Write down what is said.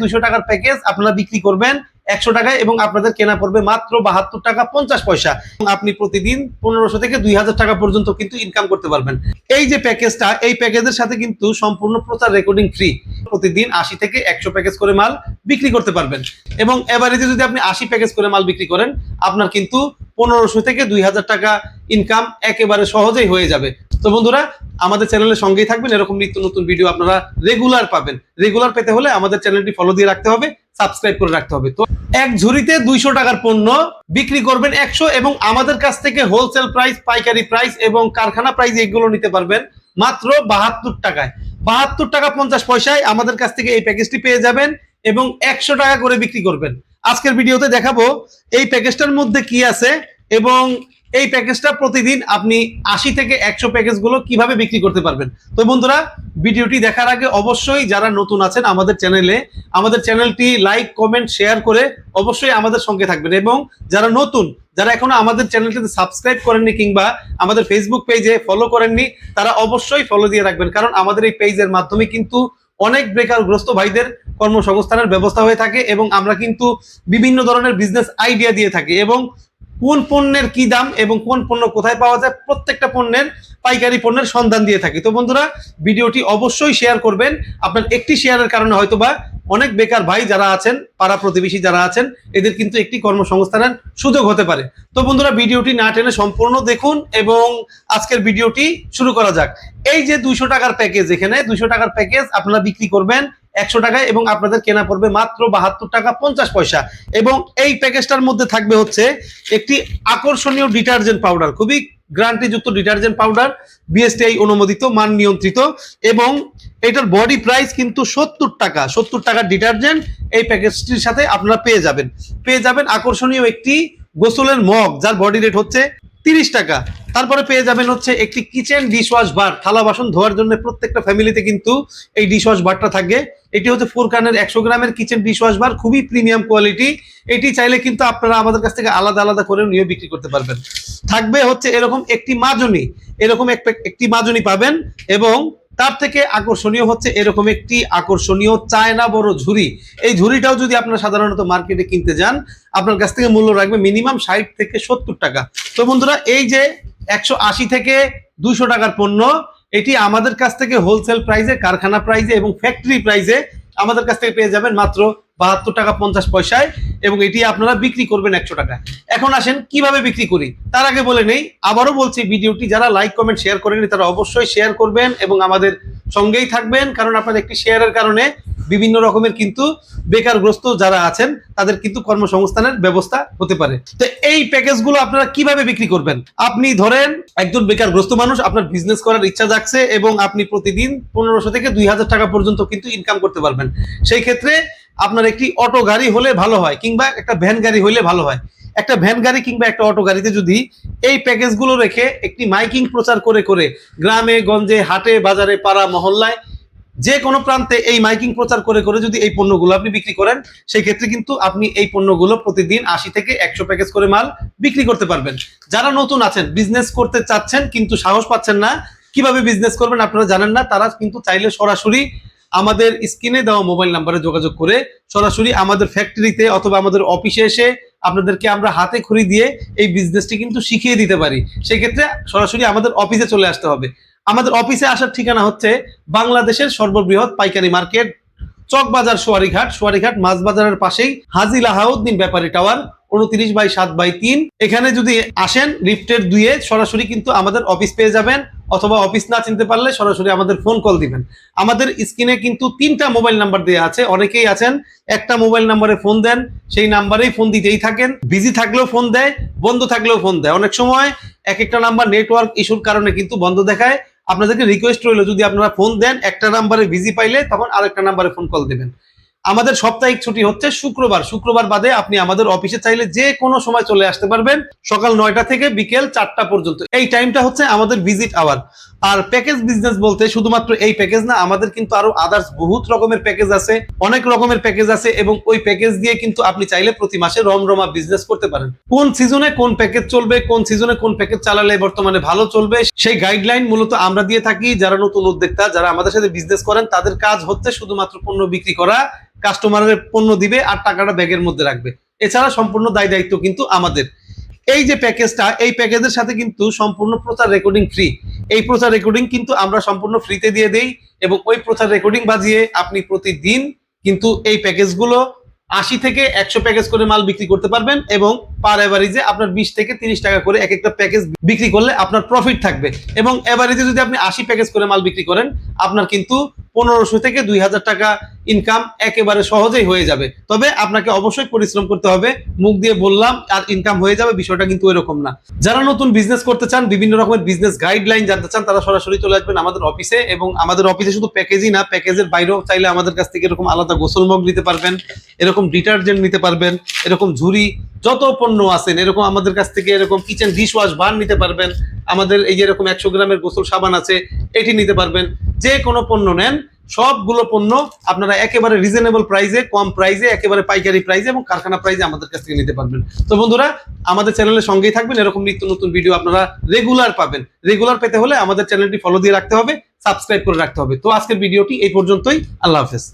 দুইশো টাকার প্যাকেজ আপনারা বিক্রি করবেন একশো টাকায় এবং আপনাদের কেনা পড়বে মাত্র বাহাত্তর টাকা পঞ্চাশ পয়সা। আপনি প্রতিদিন পনেরোশো থেকে দুই হাজার টাকা পর্যন্ত কিন্তু ইনকাম করতে পারবেন। এই যে প্যাকেজটা এই প্যাকেজের সাথে কিন্তু সম্পূর্ণ প্রচার রেকর্ডিং ফ্রি প্রতিদিন আশি থেকে একশো প্যাকেজ করে মাল বিক্রি করতে পারবেন। এবং এভারেজে যদি আপনি আশি প্যাকেজ করে মাল বিক্রি করেন, আপনার কিন্তু পনেরোশো থেকে দুই হাজার টাকা ইনকাম একেবারে সহজেই হয়ে যাবে। তো বন্ধুরা, আমাদের চ্যানেলের সঙ্গেই থাকবেন। এরকম নিত্য নতুন ভিডিও আপনারা রেগুলার পাবেন। রেগুলার পেতে হলে আমাদের চ্যানেলটি ফলো দিয়ে রাখতে হবে সাবস্ক্রাইব করে রাখতে হবে। তো এক ঝুড়িতে দুইশো টাকার পণ্য বিক্রি করবেন একশো এবং আমাদের কাছ থেকে হোলসেল প্রাইস পাইকারি প্রাইস এবং কারখানা প্রাইস এগুলো নিতে পারবেন মাত্র বাহাত্তর টাকায়। বাহাত্তর টাকা পঞ্চাশ পয়সায় আমাদের কাছ থেকে এই প্যাকেজটি পেয়ে যাবেন এবং একশো টাকা করে বিক্রি করবেন। আজকের ভিডিওতে দেখাবো এই প্যাকেজটার মধ্যে কি আছে এবং এই প্যাকেজটা প্রতিদিন আপনি আশি থেকে একশো প্যাকেজগুলো কীভাবে বিক্রি করতে পারবেন? তো বন্ধুরা, ভিডিওটি দেখার আগে অবশ্যই যারা নতুন আছেন আমাদের চ্যানেলে আমাদের চ্যানেলটি লাইক কমেন্ট শেয়ার করে অবশ্যই আমাদের সঙ্গে থাকবেন। এবং যারা নতুন, যারা এখনও আমাদের চ্যানেলটিতে সাবস্ক্রাইব করেননি কিংবা আমাদের ফেসবুক পেজে ফলো করেননি, তারা অবশ্যই ফলো দিয়ে রাখবেন। কারণ আমাদের এই পেজের মাধ্যমে কিন্তু অনেক বেকারগ্রস্ত ভাইদের কর্মসংস্থানের ব্যবস্থা হয়ে থাকে এবং আমরা কিন্তু বিভিন্ন ধরনের বিজনেস আইডিয়া দিয়ে থাকি। এবং কোন পণ্যের কি দাম এবং কোন পণ্য কোথায় পাওয়া যায়, প্রত্যেকটা পণ্যের পাইকারি পণ্যের সন্ধান দিয়ে থাকি। তো বন্ধুরা, ভিডিওটি অবশ্যই শেয়ার করবেন। আপনার একটি শেয়ারের কারণে হয়তোবা অনেক বেকার ভাই যারা আছেন, পাড়া প্রতিবেশী যারা আছেন, এদের কিন্তু একটি কর্মসংস্থানের সুযোগ হতে পারে। তো বন্ধুরা, ভিডিওটি না টেনে সম্পূর্ণ দেখুন এবং আজকের ভিডিওটি শুরু করা যাক। এই যে দুইশো টাকার প্যাকেজ এখানে, দুইশো টাকার প্যাকেজ আপনারা বিক্রি করবেন একশো টাকায় এবং আপনাদের কেনা পড়বে মাত্র বাহাত্তর টাকা পঞ্চাশ পয়সা। এবং এই প্যাকেজটার মধ্যে থাকবে হচ্ছে একটি আকর্ষণীয় ডিটারজেন্ট পাউডার, খুবই গ্যারান্টিযুক্ত ডিটারজেন্ট পাউডার, বিএসটিআই অনুমোদিত, মান নিয়ন্ত্রিত এবং এটার বডি প্রাইস কিন্তু সত্তর টাকা, সত্তর টাকার ডিটারজেন্ট এই প্যাকেজটির সাথে আপনারা পেয়ে যাবেন। পেয়ে যাবেন আকর্ষণীয় একটি গোসলের মগ, যার বডি রেট হচ্ছে তিরিশ টাকা। তারপরে পেয়ে যাবেন হচ্ছে একটি কিচেন ডিশওয়াশ বার থালা বাসন ধোয়ার জন্য প্রত্যেকটা ফ্যামিলিতে কিন্তু এই ডিশওয়াশ বারটা থাকবে এটি হচ্ছে ফোরকানের একশো গ্রামের কিচেন ডিশওয়াশ বার খুবই প্রিমিয়াম কোয়ালিটি এটি চাইলে কিন্তু আপনারা আমাদের কাছ থেকে আলাদা আলাদা করে নিয়ে বিক্রি করতে পারবেন। থাকবে হচ্ছে এরকম একটি মাজনি, এরকম এক- একটি মাজনি পাবেন এবং তার থেকে আকর্ষণীয় হচ্ছে এরকম একটি আকর্ষণীয় চায়না বড় ঝুড়ি। এই ঝুড়িটাও যদি আপনারা সাধারণত মার্কেটে কিনতে যান, আপনার কাছ থেকে মূল্য রাখবে মিনিমাম ষাট থেকে সত্তর টাকা। তো বন্ধুরা, এই যে একশো আশি থেকে দুশো টাকার পণ্য। এটি আমাদের কাছ থেকে হোলসেল প্রাইসে কারখানা প্রাইসে এবং ফ্যাক্টরি প্রাইসে আমাদের কাছ থেকে পেয়ে যাবেন মাত্র বাহাত্তর টাকা পঞ্চাশ পয়সায় এবং এটি আপনারা বিক্রি করবেন একশো টাকা এখন আসেন কীভাবে বিক্রি করি? তার আগে বলে নেই, আবারও বলছি ভিডিওটি যারা লাইক কমেন্ট শেয়ার করেনি তারা অবশ্যই শেয়ার করবেন এবং আমাদের সঙ্গেই থাকবেন, কারণ আপনার একটি শেয়ারের কারণে বিভিন্ন রকমের কিন্তু বেকারগ্রস্ত যারা আছেন, তাদের কিন্তু কর্মসংস্থানের ব্যবস্থা হতে পারে। তো এই প্যাকেজগুলো আপনারা কীভাবে বিক্রি করবেন? আপনি ধরেন একজন বেকারগ্রস্ত মানুষ, আপনার বিজনেস করার ইচ্ছা জাগছে এবং আপনি প্রতিদিন পনেরোশো থেকে দুই হাজার টাকা পর্যন্ত কিন্তু ইনকাম করতে পারবেন। সেই ক্ষেত্রে আপনার একটি অটো গাড়ি হলে ভালো হয় কিংবা একটা ভ্যান গাড়ি হলে ভালো হয়। একটা ভ্যান গাড়ি কিংবা একটা অটো গাড়িতে যদি এই প্যাকেজগুলো রেখে একটি মাইকিং প্রচার করে করে গ্রামে, গঞ্জে, হাটে, বাজারে, পাড়া, মহল্লায় যে কোনো প্রান্তে এই মাইকিং প্রচার করে করে যদি এই পণ্যগুলো আপনি বিক্রি করেন, সেই ক্ষেত্রে কিন্তু আপনি এই পণ্যগুলো প্রতিদিন আশি থেকে একশো প্যাকেজ করে মাল বিক্রি করতে পারবেন। যারা নতুন আছেন বিজনেস করতে চাচ্ছেন কিন্তু সাহস পাচ্ছেন না, কীভাবে বিজনেস করবেন আপনারা জানেন না, তারা কিন্তু চাইলে সরাসরি আমাদের স্ক্রিনে দেওয়া মোবাইল নাম্বারে যোগাযোগ করে সরাসরি আমাদের ফ্যাক্টরিতে অথবা আমাদের অফিসে এসে আপনাদেরকে আমরা হাতে খড়ি দিয়ে এই বিজনেসটি কিন্তু শিখিয়ে দিতে পারি। সেক্ষেত্রে সরাসরি আমাদের অফিসে চলে আসতে হবে। আমাদের অফিসে আসার ঠিকানা হচ্ছে বাংলাদেশের সর্ববৃহৎ পাইকারি মার্কেট, চকবাজার সোয়ারিঘাট সোয়ারিঘাট মাছ বাজারের পাশেই হাজি লাহাউদ্দিন ব্যাপারী টাওয়ার, উনত্রিশ বাই সাত বাই তিন। এখানে যদি আসেন, লিফটের দুয়ে সরাসরি কিন্তু আমাদের অফিস পেয়ে যাবেন, অথবা অফিস না চিনতে পারলে সরাসরি আমাদের ফোন কল দিবেন। আমাদের স্ক্রিনে কিন্তু তিনটা মোবাইল নাম্বার দেওয়া আছে, অনেকেই আছেন, একটা মোবাইল নাম্বারে ফোন দেন, সেই নাম্বারেই ফোন দিতেই থাকেন। বিজি থাকলেও ফোন দেয়, বন্ধ থাকলেও ফোন দেয়। অনেক সময় এক একটা নাম্বার নেটওয়ার্ক ইস্যুর কারণে কিন্তু বন্ধ দেখায়। আপনাদেরকে রিকোয়েস্ট রইল, যদি আপনারা ফোন দেন, একটা নাম্বারে বিজি পাইলে তখন আরেকটা নাম্বারে ফোন কল দেবেন। আমাদের সাপ্তাহিক ছুটি হচ্ছে শুক্রবার। শুক্রবার বাদে আপনি আমাদের অফিসে চাইলে যে কোনো সময় চলে আসতে পারবেন সকাল নয়টা থেকে বিকেল চারটা পর্যন্ত। এই টাইমটা হচ্ছে আমাদের ভিজিট আওয়ার আর প্যাকেজ বিজনেস বলতে শুধুমাত্র এই প্যাকেজ না, আমাদের কিন্তু আরও আদার্স বহুত রকমের প্যাকেজ আছে, অনেক রকমের প্যাকেজ আছে এবং ওই প্যাকেজ দিয়ে কিন্তু আপনি চাইলে প্রতি মাসে রমরমা বিজনেস করতে পারেন। কোন সিজনে কোন প্যাকেজ চলবে, কোন সিজনে কোন প্যাকেজ চালালে বর্তমানে ভালো চলবে, সেই গাইডলাইন মূলত আমরা দিয়ে থাকি যারা নতুন উদ্যোক্তা, যারা আমাদের সাথে বিজনেস করেন, তাদের কাজ হচ্ছে শুধুমাত্র পণ্য বিক্রি করা কাস্টমারের পণ্য দিবে আর টাকাটা ব্যাগের মধ্যে রাখবে। এছাড়া সম্পূর্ণ দায় দায়িত্ব কিন্তু আমাদের। এই যে প্যাকেজটা, এই প্যাকেজের সাথে কিন্তু সম্পূর্ণ প্রচার রেকর্ডিং ফ্রি। এই প্রচার রেকর্ডিং কিন্তু আমরা সম্পূর্ণ ফ্রিতে দিয়ে দেই এবং ওই প্রচার রেকর্ডিং বাজিয়ে আপনি প্রতিদিন কিন্তু এই প্যাকেজগুলো আশি থেকে একশো প্যাকেজ করে মাল বিক্রি করতে পারবেন এবং পার এভারেজে আপনার বিশ থেকে তিরিশ টাকা করে এক একটা প্যাকেজ বিক্রি করলে আপনার প্রফিট থাকবে। এবং এভারেজে যদি আপনি আশি প্যাকেজ করে মাল বিক্রি করেন, আপনার কিন্তু পনেরোশো থেকে দুই হাজার টাকা ইনকাম একেবারে সহজেই হয়ে যাবে। তবে আপনাকে অবশ্যই পরিশ্রম করতে হবে। মুখ দিয়ে বললাম, আর ইনকাম হয়ে যাবে, বিষয়টা কিন্তু এরকম না। যারা নতুন বিজনেস করতে চান, বিভিন্ন রকমের বিজনেস গাইডলাইন জানতে চান, তারা সরাসরি চলে আসবেন আমাদের অফিসে এবং আমাদের অফিসে শুধু প্যাকেজই না প্যাকেজের বাইরেও চাইলে আমাদের কাছ থেকে এরকম আলাদা গোসল মগ নিতে পারবেন, এরকম ডিটারজেন্ট নিতে পারবেন, এরকম ঝুড়ি, যত পণ্য আছেন, এরকম আমাদের কাছ থেকে এরকম কিচেন ডিশ ওয়াশ বান নিতে পারবেন, আমাদের এই যে এরকম একশো গ্রামের গোসল সাবান আছে, এটি নিতে পারবেন। যে কোনো পণ্য নেন, সবগুলো পণ্য আপনারা একেবারে রিজনেবল প্রাইসে কম প্রাইসে একেবারে পাইকারি প্রাইসে এবং কারখানা প্রাইসে আমাদের কাছ থেকে নিতে পারবেন। তো বন্ধুরা, আমাদের চ্যানেলের সঙ্গেই থাকবেন, এরকম নিত্য নতুন ভিডিও আপনারা রেগুলার পাবেন। রেগুলার পেতে হলে আমাদের চ্যানেলটি ফলো দিয়ে রাখতে হবে সাবস্ক্রাইব করে রাখতে হবে। তো আজকের ভিডিওটি এই পর্যন্তই, আল্লাহ হাফেজ।